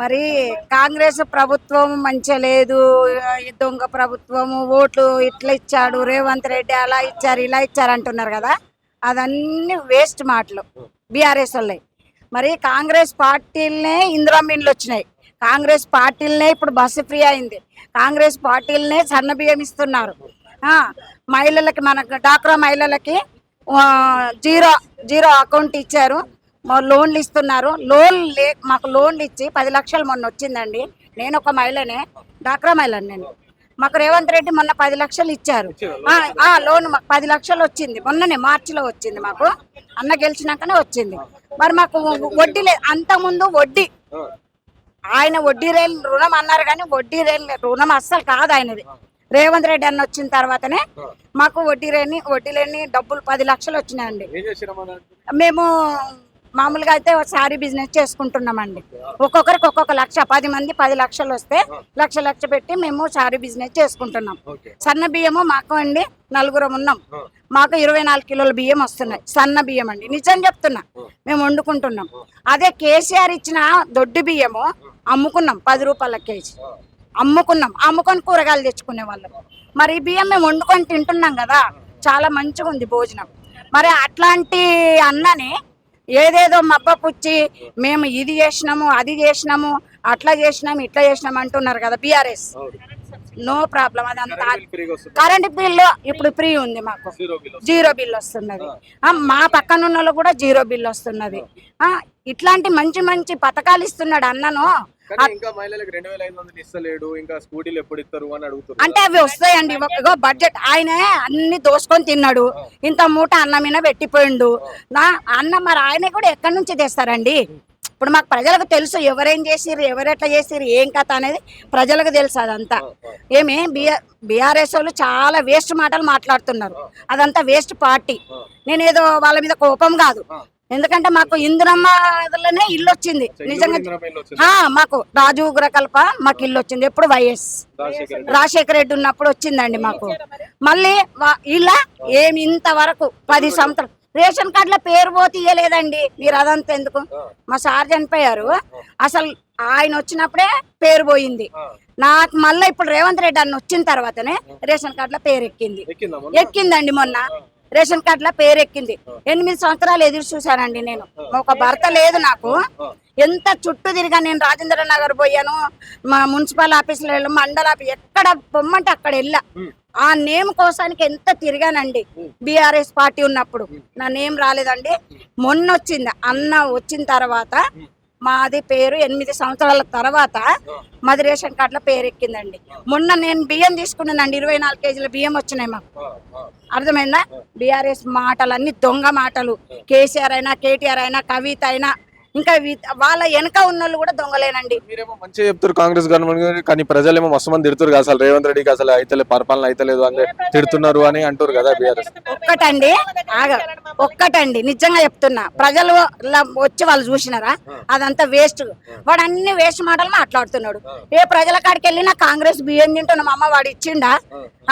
మరి కాంగ్రెస్ ప్రభుత్వం మంచిగా లేదు దొంగ ప్రభుత్వము ఓట్లు ఇట్లా ఇచ్చాడు రేవంత్ రెడ్డి అలా ఇచ్చారు ఇలా ఇచ్చారు అంటున్నారు కదా. అదన్నీ వేస్ట్ మాటలు బీఆర్ఎస్ వాళ్ళవి మరి కాంగ్రెస్ పార్టీలనే ఇందిరామీన్లు వచ్చినాయి. కాంగ్రెస్ పార్టీలనే ఇప్పుడు బస్సు ఫ్రీ అయింది. కాంగ్రెస్ పార్టీలనే సన్న బియ్యం ఇస్తున్నారు. మహిళలకి మన డాక్రా మహిళలకి జీరో జీరో అకౌంట్ ఇచ్చారు. లోన్లు ఇస్తున్నారు. లోన్ లే మాకు లోన్లు ఇచ్చి పది లక్షలు మొన్న వచ్చిందండి. నేను ఒక మహిళనే డాక్రా మహిళని నేను. మాకు రేవంత్ రెడ్డి మొన్న పది లక్షలు ఇచ్చారు. లోన్ మాకు పది లక్షలు వచ్చింది. మొన్ననే మార్చిలో వచ్చింది మాకు. అన్న గెలిచినాకనే వచ్చింది. మరి మాకు వడ్డీ లేదు అంతకుముందు వడ్డీ. ఆయన వడ్డీ రేలు రుణం అన్నారు కానీ వడ్డీ రేలు రుణం అస్సలు కాదు ఆయనది. రేవంత్ రెడ్డి అన్న వచ్చిన తర్వాతనే మాకు వడ్డీ రేని వడ్డీ లేని డబ్బులు పది లక్షలు వచ్చినాయండి? మేము మామూలుగా అయితే శారీ బిజినెస్ చేసుకుంటున్నామండి. ఒక్కొక్కరికి ఒక్కొక్క లక్ష పది మంది పది లక్షలు వస్తే లక్ష లక్ష పెట్టి మేము శారీ బిజినెస్ చేసుకుంటున్నాం. సన్న బియ్యము మాకు అండి నలుగురం ఉన్నాం. మాకు ఇరవై నాలుగు కిలోల బియ్యం వస్తున్నాయి. సన్న బియ్యం అండి. నిజం చెప్తున్నా. మేము వండుకుంటున్నాం. అదే కేసీఆర్ ఇచ్చిన దొడ్డు బియ్యము అమ్ముకున్నాం. పది రూపాయల కేజీ. అమ్ముకున్నాం. అమ్ముకొని కూరగాయలు తెచ్చుకునే వాళ్ళం. మరి ఈ బియ్యం మేము వండుకొని తింటున్నాం కదా. చాలా మంచిగా ఉంది భోజనం. మరి అట్లాంటి అన్నని ఏదేదో మబ్బ పుచ్చి మేము ఇది చేసినాము అది చేసినాము అట్లా చేసినాము ఇట్లా చేసినాము అంటున్నారు కదా బీఆర్ఎస్. నో ప్రాబ్లం అదంతా. కరెంట్ బిల్లు ఇప్పుడు ఫ్రీ ఉంది మాకు. జీరో బిల్ వస్తున్నది. మా పక్కన ఉన్న కూడా జీరో బిల్ వస్తున్నది. ఇట్లాంటి మంచి మంచి పథకాలు ఇస్తున్నాడు అన్నను. ఇంకా మహిళలకు రెండు వేల ఐదు వందలు ఇస్తలేడు ఇంకా స్కూటీలు ఎప్పుడు ఇస్తారు అని అడుగుతారు అంటే అవి వస్తాయండి. ఇగో బడ్జెట్ ఆయన అన్ని దోసుకొని తిన్నాడు. ఇంత మూట అన్నం మీద పెట్టిపోయిండు. నా అన్న మరి ఆయన కూడా ఎక్కడి నుంచి తెస్తారండి? ఇప్పుడు మాకు ప్రజలకు తెలుసు ఎవరేం చేసిర్రు ఎవరెట్లా చేసిర్రు ఏం కథ అనేది ప్రజలకు తెలుసు అదంతా. ఏమి? బిఆర్ బీఆర్ఎస్ వాళ్ళు చాలా వేస్ట్ మాటలు మాట్లాడుతున్నారు. అదంతా వేస్ట్ పార్టీ. నేనేదో వాళ్ళ మీద కోపం కాదు. ఎందుకంటే మాకు ఇందిరమ్మలోనే ఇల్లు వచ్చింది? నిజంగా మాకు రాజు ఉగ్రకల్ప మాకు ఇల్లు వచ్చింది ఎప్పుడు వైఎస్ రాజశేఖర్ రెడ్డి. ఉన్నప్పుడు వచ్చిందండి మాకు. మళ్ళీ ఇలా ఏమి ఇంతవరకు పది సంవత్సరాలు. రేషన్ కార్డులో పేరు పోతే ఇయ్యలేదండి. మీరు అదంతా ఎందుకు? మా సార్ చనిపోయారు. అసలు ఆయన వచ్చినప్పుడే పేరు పోయింది. నాకు మళ్ళీ ఇప్పుడు రేవంత్ రెడ్డి అన్న వచ్చిన తర్వాతనే రేషన్ కార్డులో పేరు ఎక్కింది? ఎక్కిందండి మొన్న. రేషన్ కార్డులో పేరు ఎక్కింది ఎనిమిది సంవత్సరాలు ఎదురు చూశానండి నేను. ఒక భర్త లేదు నాకు. ఎంత చుట్టూ తిరిగా నేను రాజేంద్ర నగర్ పోయాను మా మున్సిపల్ ఆఫీసులో వెళ్ళాను మండల ఆఫీస్ ఎక్కడ పొమ్మంటే అక్కడ వెళ్ళా. ఆ నేమ్ కోసానికి ఎంత తిరిగానండి. బీఆర్ఎస్ పార్టీ ఉన్నప్పుడు. నా నేమ్ రాలేదండి. మొన్న వచ్చింది అన్న వచ్చిన తర్వాత మాది పేరు ఎనిమిది సంవత్సరాల తర్వాత మాది రేషన్ కార్డులో పేరు ఎక్కిందండి. మొన్న నేను బియ్యం తీసుకున్నానండి ఇరవై నాలుగు కేజీల బియ్యం వచ్చినాయి మాకు. అర్థమైందా? బీఆర్ఎస్ మాటలు అన్ని దొంగ మాటలు. కేసీఆర్ అయినా కేటీఆర్ అయినా కవిత అయినా ఇంకా వాళ్ళ వెనక ఉన్న వాళ్ళు కూడా దొంగలేనండి. మీరేమో మంచిగా చెప్తారు కాంగ్రెస్ గవర్నమెంట్ కానీ ప్రజలేమో మస్తు మంది తిడుతారు అసలు రేవంత్ రెడ్డికి అసలు అయితే పరిపాలన అయితలేదు అని తిడుతున్నారు అని అంటారు కదా బీఆర్ఎస్. ఒక్కటండి ఆగ ఒక్కటండి నిజంగా చెప్తున్నా. ప్రజలు వచ్చి వాళ్ళు చూసినారా? అదంతా వేస్ట్. వాడు అన్ని వేస్ట్ మాటలు మాట్లాడుతున్నాడు. ఏ ప్రజల కాడికి వెళ్ళినా కాంగ్రెస్ బియ్యం తింటున్నాం అమ్మ వాడు ఇచ్చిండా?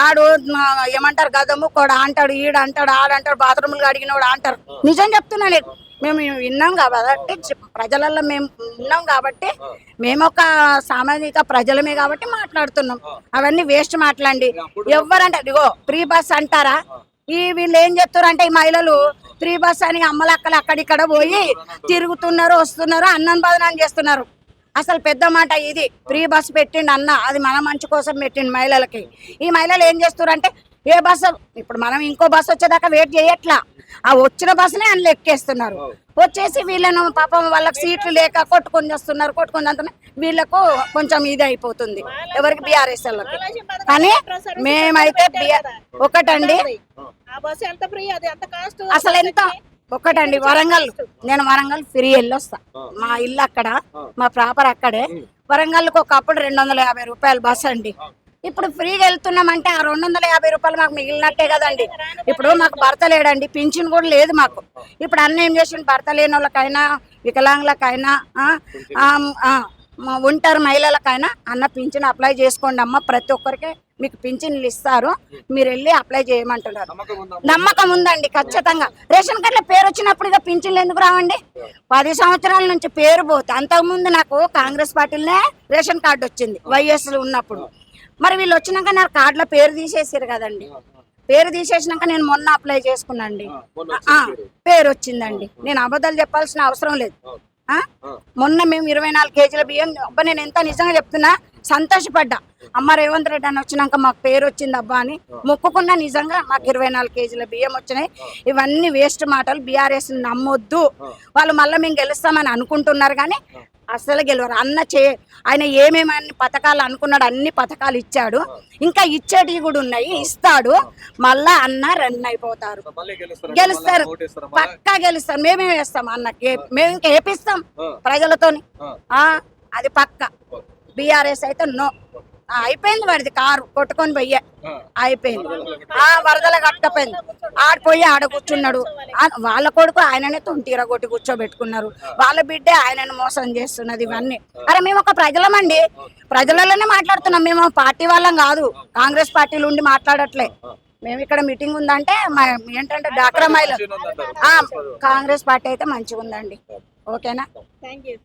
ఆడు ఏమంటారు గదము కూడా అంటాడు ఈడ అంటాడు ఆడంటాడు బాత్రూములు అడిగినోడు అంటారు. నిజం చెప్తున్నా నీకు. మేము విన్నాం కాబట్టి ప్రజలలో మేము ఉన్నాం కాబట్టి మేము ఒక సామాజిక ప్రజలమే కాబట్టి మాట్లాడుతున్నాం. అవన్నీ వేస్ట్ మాట్లాడండి ఎవరంటే ఇగో ఫ్రీ బస్ అంటారా? ఈ వీళ్ళు ఏం చెప్తారు అంటే ఈ మహిళలు ఫ్రీ బస్ అని అమ్మలక్కలు అక్కడిక్కడ పోయి తిరుగుతున్నారు వస్తున్నారు అన్నం బదనం చేస్తున్నారు. అసలు పెద్ద మాట ఇది. ఫ్రీ బస్ పెట్టిండు అన్న అది మన మంచి కోసం పెట్టిండు మహిళలకి. ఈ మహిళలు ఏం చేస్తారు అంటే ఏ బస్సు ఇప్పుడు మనం ఇంకో బస్సు వచ్చేదాకా వెయిట్ చేయట్లా. ఆ వచ్చిన బస్సునే అందులో ఎక్కేస్తున్నారు వచ్చేసి వీళ్ళను పాపం వాళ్ళకి సీట్లు లేక కొట్టుకొని వస్తున్నారు కొట్టుకొని వస్తున్నారు వీళ్ళకు కొంచెం ఇది అయిపోతుంది. ఎవరికి బీఆర్ఎస్ వాళ్ళకి. కానీ మేమైతే ఒకటండి. ఆ బస్సు ఎంత ఫ్రీ? అది ఎంత కాస్ట్? అసలు ఎంత? ఒకటండి వరంగల్. నేను వరంగల్ ఫ్రీ వెళ్ళొస్తా మా ఇల్లు అక్కడ మా ప్రాపర్ అక్కడే. వరంగల్కి ఒకప్పుడు రెండు వందల యాభై రూపాయలు బస్ అండి. ఇప్పుడు ఫ్రీగా వెళ్తున్నామంటే ఆ రెండు వందల యాభై రూపాయలు మాకు మిగిలినట్టే కదండి. ఇప్పుడు మాకు భర్త లేడండి పింఛన్ కూడా లేదు మాకు. ఇప్పుడు అన్న ఏం చేసిండు? భర్త లేని వాళ్ళకైనా వికలాంగులకైనా ఉంటారు ఒంటరి మహిళలకైనా అన్న పింఛన్ అప్లై చేసుకోండి అమ్మ. ప్రతి ఒక్కరికి మీకు పింఛన్లు ఇస్తారు. మీరు వెళ్ళి అప్లై చేయమంటున్నారు. నమ్మకం ఉందండి ఖచ్చితంగా. రేషన్ కార్డులో పేరు వచ్చినప్పుడు ఇక పింఛన్లు ఎందుకు రావండి? పది సంవత్సరాల నుంచి పేరు పోతే అంతకుముందు నాకు కాంగ్రెస్ పార్టీలనే రేషన్ కార్డు వచ్చింది వైఎస్ ఉన్నప్పుడు. మరి వీళ్ళు వచ్చినాక నా కార్డులో పేరు తీసేసారు కదండి. పేరు తీసేసినాక నేను మొన్న అప్లై చేసుకున్నాండి పేరు. వచ్చిందండి. నేను అబద్ధాలు చెప్పాల్సిన అవసరం లేదు? మొన్న మేము ఇరవై నాలుగు కేజీల బియ్యం నేను ఎంత నిజంగా చెప్తున్నా సంతోషపడ్డా. అమ్మ రేవంత్ రెడ్డి అని వచ్చినాక మాకు పేరు వచ్చింది అబ్బా అని మొక్కుకున్నా నిజంగా మాకు ఇరవై నాలుగు కేజీల బియ్యం వచ్చినాయి. ఇవన్నీ వేస్ట్ మాటలు బీఆర్ఎస్ నమ్మొద్దు. వాళ్ళు మళ్ళీ మేము గెలుస్తామని అనుకుంటున్నారు కానీ అసలు గెలవరు. అన్న చే ఆయన ఏమేమి అన్ని పథకాలు అనుకున్నాడు అన్ని పథకాలు ఇచ్చాడు. ఇంకా ఇచ్చేటివి కూడా ఉన్నాయి ఇస్తాడు. మళ్ళా అన్న రన్ అయిపోతారు. గెలుస్తారు. పక్కా గెలుస్తారు. మేమే వేస్తాం అన్నకి మేము ఇంకా ఏపిస్తాం ప్రజలతోని. ఆ. అది పక్క. బీఆర్ఎస్ అయితే నో. అయిపోయింది వాడిది కారు కొట్టుకొని పోయే. అయిపోయింది. ఆ వరదల కట్టపోయింది. ఆడిపోయి ఆడ కూర్చున్నాడు. వాళ్ళ కొడుకు ఆయననే తొంటిర కొట్టి కూర్చోబెట్టుకున్నారు. వాళ్ళ బిడ్డే ఆయనను మోసం చేస్తున్నది ఇవన్నీ. అరే మేము ఒక ప్రజలమండి. ప్రజలలోనే మాట్లాడుతున్నాం. మేము పార్టీ వాళ్ళం కాదు. కాంగ్రెస్ పార్టీలు ఉండి మాట్లాడట్లే. మేము ఇక్కడ మీటింగ్ ఉందంటే ఏంటంటే డాక్రా మహిళ ఆ, కాంగ్రెస్ పార్టీ అయితే మంచిగా ఉందండి ఓకేనా? Thank you